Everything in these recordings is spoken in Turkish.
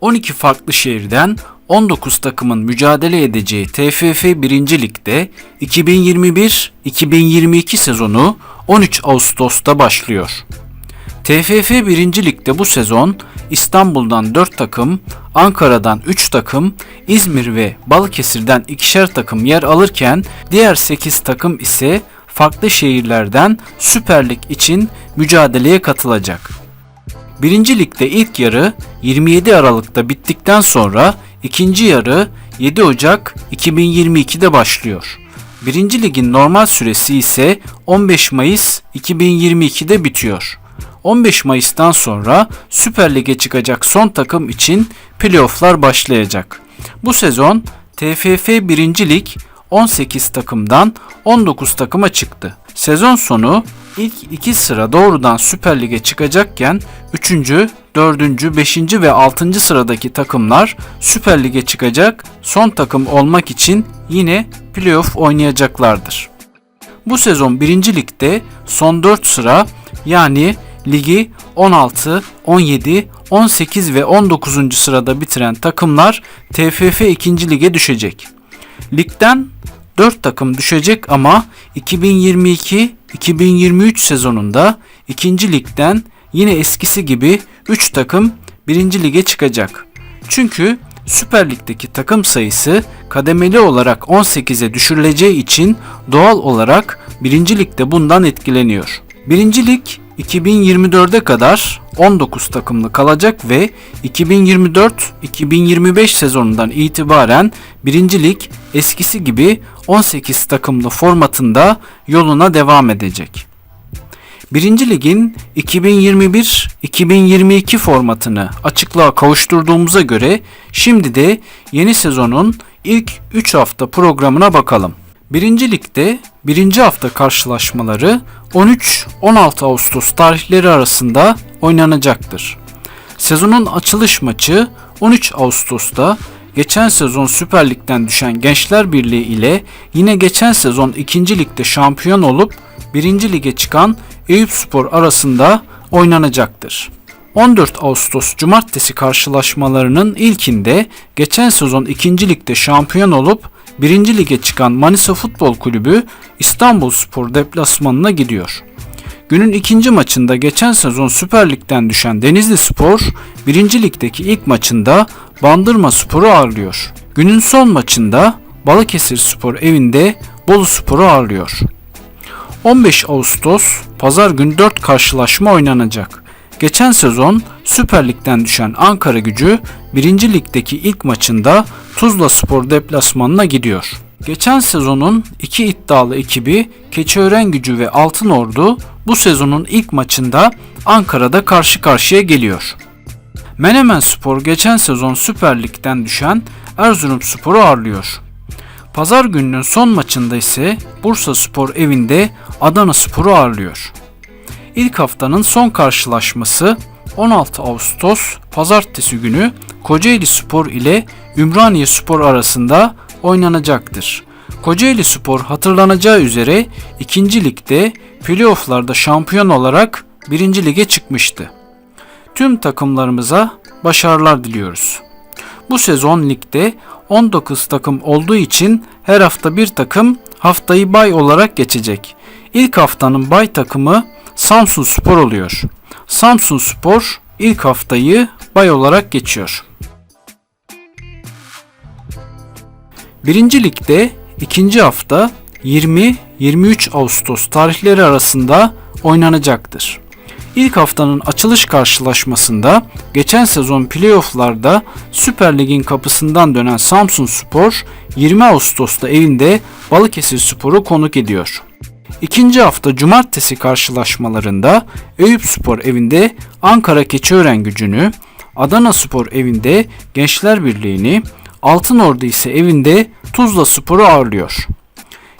12 farklı şehirden 19 takımın mücadele edeceği TFF 1. Lig'de 2021-2022 sezonu 13 Ağustos'ta başlıyor. TFF 1. Lig'de bu sezon İstanbul'dan 4 takım, Ankara'dan 3 takım, İzmir ve Balıkesir'den ikişer takım yer alırken diğer 8 takım ise farklı şehirlerden Süper Lig için mücadeleye katılacak. Birinci ligde ilk yarı 27 Aralık'ta bittikten sonra ikinci yarı 7 Ocak 2022'de başlıyor. Birinci ligin normal süresi ise 15 Mayıs 2022'de bitiyor. 15 Mayıs'tan sonra Süper Lig'e çıkacak son takım için playofflar başlayacak. Bu sezon TFF 1. Lig 18 takımdan 19 takıma çıktı. Sezon sonu ilk iki sıra doğrudan Süper Lig'e çıkacakken 3. 4. 5. ve 6. sıradaki takımlar Süper Lig'e çıkacak son takım olmak için yine playoff oynayacaklardır. Bu sezon 1. Lig'de son 4 sıra yani ligi 16, 17, 18 ve 19. sırada bitiren takımlar TFF 2. lige düşecek. Ligden 4 takım düşecek ama 2022-2023 sezonunda 2. ligden yine eskisi gibi 3 takım 1. lige çıkacak. Çünkü Süper Lig'deki takım sayısı kademeli olarak 18'e düşürüleceği için doğal olarak 1. ligde bundan etkileniyor. 1. lig 2024'e kadar 19 takımlı kalacak ve 2024-2025 sezonundan itibaren 1. lig eskisi gibi 18 takımlı formatında yoluna devam edecek. 1. Ligin 2021-2022 formatını açıklığa kavuşturduğumuza göre şimdi de yeni sezonun ilk 3 hafta programına bakalım. 1. Lig'de 1. hafta karşılaşmaları 13-16 Ağustos tarihleri arasında oynanacaktır. Sezonun açılış maçı 13 Ağustos'ta geçen sezon Süper Lig'den düşen Gençler Birliği ile yine geçen sezon 2. Lig'de şampiyon olup 1. Lig'e çıkan Eyüp Spor arasında oynanacaktır. 14 Ağustos Cumartesi karşılaşmalarının ilkinde geçen sezon 2. Lig'de şampiyon olup 1. Lig'e çıkan Manisa Futbol Kulübü İstanbul Spor deplasmanına gidiyor. Günün ikinci maçında geçen sezon Süper Lig'den düşen Denizli Spor, 1. Lig'deki ilk maçında Bandırma Spor'u ağırlıyor. Günün son maçında Balıkesir Spor evinde Bolu Spor'u ağırlıyor. 15 Ağustos Pazar günü 4 karşılaşma oynanacak. Geçen sezon Süper Lig'den düşen Ankara Gücü 1. Lig'deki ilk maçında Tuzla Spor deplasmanına gidiyor. Geçen sezonun iki iddialı ekibi Keçiören Gücü ve Altın Ordu bu sezonun ilk maçında Ankara'da karşı karşıya geliyor. Menemen Spor geçen sezon Süper Lig'den düşen Erzurum Spor'u ağırlıyor. Pazar gününün son maçında ise Bursa Spor evinde Adana Spor'u ağırlıyor. İlk haftanın son karşılaşması 16 Ağustos Pazartesi günü Kocaeli Spor ile Ümraniye Spor arasında oynanacaktır. Kocaeli Spor hatırlanacağı üzere 2. ligde playofflarda şampiyon olarak 1. lige çıkmıştı. Tüm takımlarımıza başarılar diliyoruz. Bu sezon ligde 19 takım olduğu için her hafta bir takım haftayı bay olarak geçecek. İlk haftanın bay takımı Samsun Spor oluyor. Samsun Spor ilk haftayı bay olarak geçiyor. Birinci Lig'de ikinci hafta 20-23 Ağustos tarihleri arasında oynanacaktır. İlk haftanın açılış karşılaşmasında geçen sezon playofflarda Süper Lig'in kapısından dönen Samsun Spor 20 Ağustos'ta evinde Balıkesir Spor'u konuk ediyor. İkinci hafta cumartesi karşılaşmalarında Eyüp Spor evinde Ankara Keçiören gücünü, Adana Spor evinde Gençler Birliği'ni, Altın Ordu ise evinde Tuzla Spor'u ağırlıyor.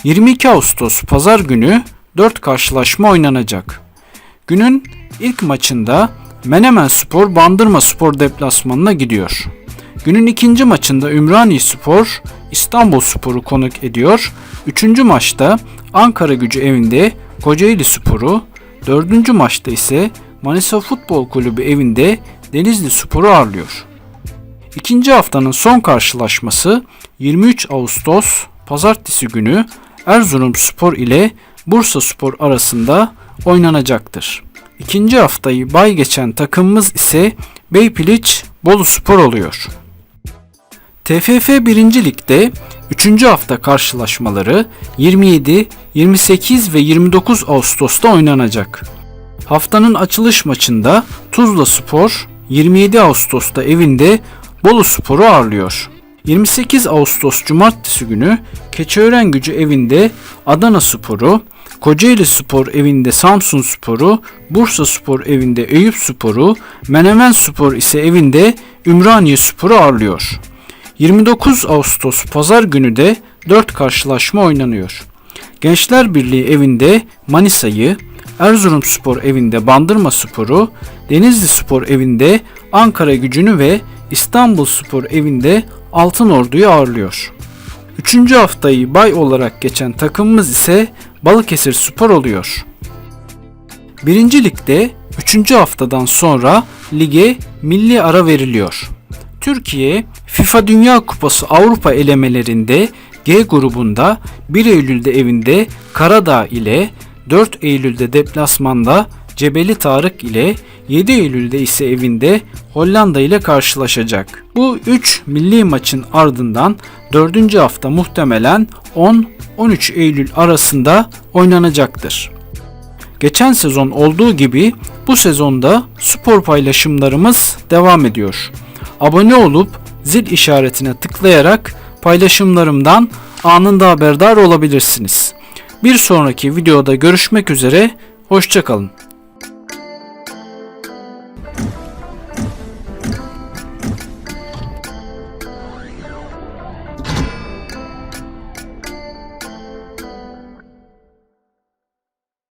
22 Ağustos pazar günü 4 karşılaşma oynanacak. Günün ilk maçında Menemen Spor Bandırma Spor deplasmanına gidiyor. Günün ikinci maçında Ümraniye Spor İstanbul Spor'u konuk ediyor. Üçüncü maçta Ankara gücü evinde Kocaeli Spor'u, dördüncü maçta ise Manisa Futbol Kulübü evinde Denizli Spor'u ağırlıyor. İkinci haftanın son karşılaşması 23 Ağustos Pazartesi günü Erzurum Spor ile Bursa Spor arasında oynanacaktır. İkinci haftayı bay geçen takımımız ise Beypiliç Bolu Spor oluyor. TFF 1. Lig'de 3. hafta karşılaşmaları 27, 28 ve 29 Ağustos'ta oynanacak. Haftanın açılış maçında Tuzla Spor 27 Ağustos'ta evinde Bolu Spor'u ağırlıyor. 28 Ağustos Cumartesi günü Keçiören Gücü evinde Adana Spor'u, Kocaeli Spor evinde Samsun Spor'u, Bursa Spor evinde Eyüp Spor'u, Menemen Spor ise evinde Ümraniye Spor'u ağırlıyor. 29 Ağustos Pazar günü de 4 karşılaşma oynanıyor. Gençler Birliği evinde Manisa'yı, Erzurum Spor evinde Bandırma Spor'u, Denizli Spor evinde Ankara Gücü'nü ve İstanbul Spor evinde Altın Ordu'yu ağırlıyor. Üçüncü haftayı bay olarak geçen takımımız ise Balıkesir Spor oluyor. Birinci Lig'de 3. haftadan sonra lige milli ara veriliyor. Türkiye FIFA Dünya Kupası Avrupa elemelerinde G grubunda 1 Eylül'de evinde Karadağ ile 4 Eylül'de deplasmanda Cebeli Tarık ile 7 Eylül'de ise evinde Hollanda ile karşılaşacak. Bu 3 milli maçın ardından 4. hafta muhtemelen 10-13 Eylül arasında oynanacaktır. Geçen sezon olduğu gibi bu sezonda spor paylaşımlarımız devam ediyor. Abone olup zil işaretine tıklayarak paylaşımlarımdan anında haberdar olabilirsiniz. Bir sonraki videoda görüşmek üzere, hoşçakalın.